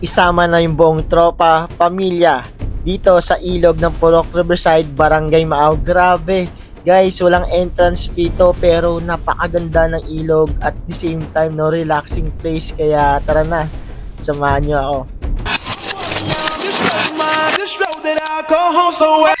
isama na yung buong tropa, pamilya dito sa ilog ng Purok Riverside, Barangay Maaw. Grabe, guys, walang entrance fee to pero napakaganda ng ilog at the same time no relaxing place kaya tara na, samahan nyo ako. This road that I go home so well.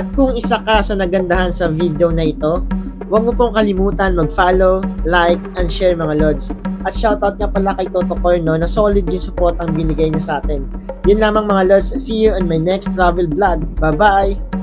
At kung isa ka sa nagandahan sa video na ito, huwag mo pong kalimutan mag-follow, like, and share mga lods. At shoutout nga pala kay Toto Corno na solid yung support ang binigay niya sa atin. Yun lamang mga lods, see you on my next travel vlog. Bye-bye!